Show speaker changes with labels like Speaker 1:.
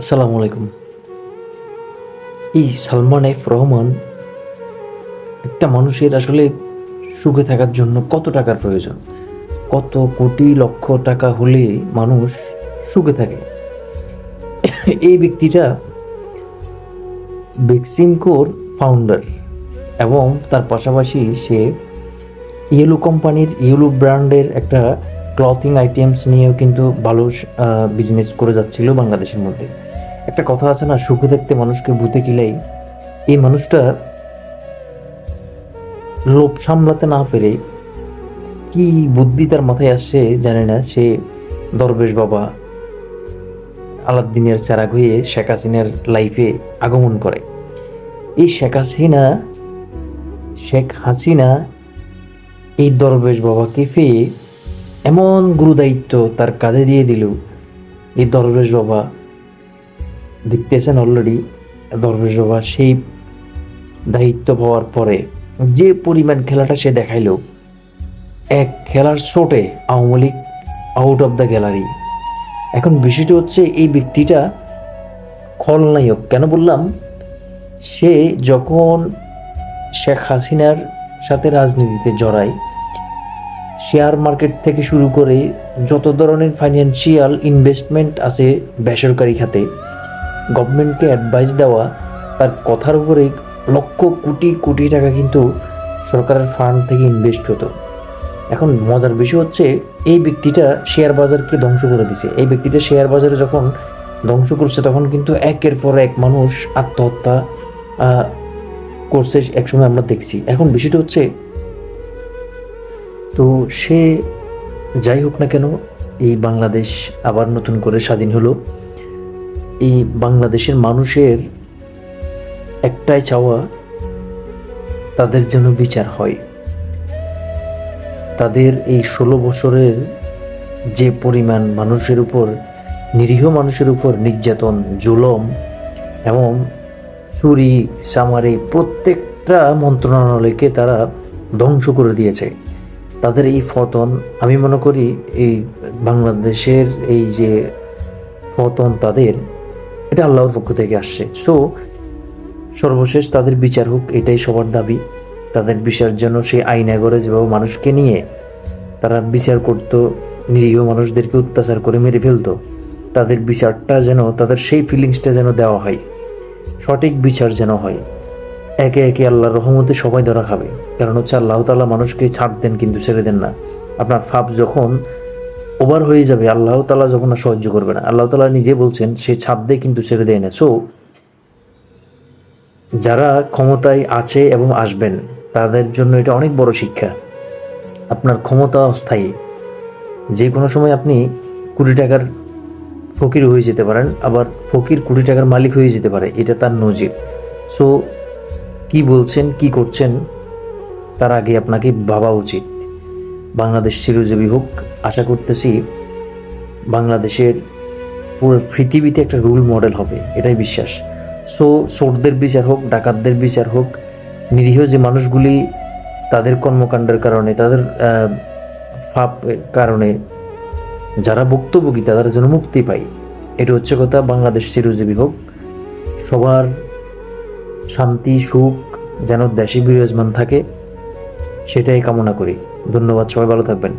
Speaker 1: আসসালামু আলাইকুম। এই সালমান এফ রহমান একটা মানুষের আসলে সুখে থাকার জন্য কত টাকার প্রয়োজন? কত কোটি লক্ষ টাকা হলে মানুষ সুখে থাকে? এই ব্যক্তিটা বেক্সিমকোর ফাউন্ডার এবং তার পাশাপাশি সে ইয়েলো কোম্পানির ইয়েলো ব্র্যান্ডের একটা ক্লথিং আইটেমস নিয়েও কিন্তু ভালো বিজনেস করে যাচ্ছিল বাংলাদেশের মধ্যে। একটা কথা আছে না, সুখে দেখতে মানুষকে ভূতে কিলাই এই মানুষটা লোভ সামলাতে না পেরে কি বুদ্ধি তার মাথায় আসছে জানে না, সে দরবেশ বাবা আলাদ্দিনের চেরাগ হয়ে শেখ হাসিনার লাইফে আগমন করে। এই শেখ হাসিনা শেখ হাসিনা এই দরবেশ বাবাকে পেয়ে এমন গুরুদায়িত্ব তার কাঁধে দিয়ে দিল, এই দরবেশ বাবা দেখতেছেন অলরেডি দরবেশ বাবা সেই দায়িত্ব পাওয়ার পরে যে পরিমাণ খেলাটা সে দেখাইল, এক খেলার শোটে Awami League out of the gallery এখন বিষয়টা হচ্ছে এই ব্যক্তিটা খলনায়ক। কেন বললাম? সে যখন শেখ হাসিনার সাথে রাজনীতিতে জড়ায় শেয়ার মার্কেট থেকে শুরু করে যত ধরনের ফাইন্যান্সিয়াল ইনভেস্টমেন্ট আছে বেসরকারি খাতে গভর্নমেন্টকে অ্যাডভাইস দেওয়া তার কথার উপরে লক্ষ কোটি কোটি টাকা কিন্তু সরকারের ফান্ড থেকে ইনভেস্ট হতো। এখন মজার বিষয় হচ্ছে, এই ব্যক্তিটা শেয়ার বাজারকে ধ্বংস করে দিছে। এই ব্যক্তিটা শেয়ার বাজারে যখন ধ্বংস করছে, তখন কিন্তু একের পর এক মানুষ আত্মহত্যা করছে একসময় আমরা দেখছি। এখন বিষয়টা হচ্ছে, তো সে যাই হোক না কেন, এই বাংলাদেশ আবার নতুন করে স্বাধীন হলো। এই বাংলাদেশের মানুষের একটাই চাওয়া তাদের যেন বিচার হয়। তাদের এই ষোলো বছরের যে পরিমাণ মানুষের উপর, নিরীহ মানুষের উপর নির্যাতন, জুলম এবং চুরি সামারি প্রত্যেকটা মন্ত্রণালয়কে তারা ধ্বংস করে দিয়েছে। তাদের এই ফতন আমি মনে করি এই বাংলাদেশের এই যে পতন তাদের এটা আল্লাহর পক্ষ থেকে আসছে। সো সর্বশেষ তাদের বিচার হোক, এটাই সবার দাবি। তাদের বিচার জন্য সেই আইনাগরে যেভাবে মানুষকে নিয়ে তারা বিচার করত, নিরীহ মানুষদেরকে অত্যাচার করে মেরে ফেলতো, তাদের বিচারটা যেন, তাদের সেই ফিলিংসটা যেন দেওয়া হয়। সঠিক বিচার যেন হয়। একে একে আল্লাহর রহমতে সবাই ধরা খাবে। কারণ হচ্ছে আল্লাহ তাআলা মানুষকে ছাড় দেন কিন্তু ছেড়ে দেন না। আপনার ফাপ যখন ওভার হয়ে যাবে, আল্লাহ তালা যখন আর সহ্য করবে না। আল্লাহ তালা নিজে বলছেন, সে ছাপ দিয়ে কিন্তু ছেড়ে দেয় না। সো যারা ক্ষমতায় আছে এবং আসবেন, তাদের জন্য এটা অনেক বড় শিক্ষা। আপনার ক্ষমতা অস্থায়ী। যে কোনো সময় আপনি কোটি টাকার ফকির হয়ে যেতে পারেন, আবার ফকির কোটি টাকার মালিক হয়ে যেতে পারে, এটা তার নজির। সো কি বলছেন, কি করছেন, তার আগে আপনাকে ভাবা উচিত। বাংলাদেশ চিরজীবী হোক আশা করতেছি বাংলাদেশের পুরো পৃথিবীতে একটা রুল মডেল হবে, এটাই বিশ্বাস। সো চোরদের বিচার হোক, ডাকাতদের বিচার হোক, নিরীহ যে মানুষগুলি তাদের কর্মকাণ্ডের কারণে, তাদের ফাপ কারণে যারা ভুক্তভোগী তারা যেন মুক্তি পায়। এটা হচ্ছে কথা, বাংলাদেশ চিরজীবী হোক। সবার শান্তি, সুখ যেন দেশে বিরাজমান থাকে, সেটাই কামনা করি। ধন্যবাদ, সবাই ভালো থাকবেন।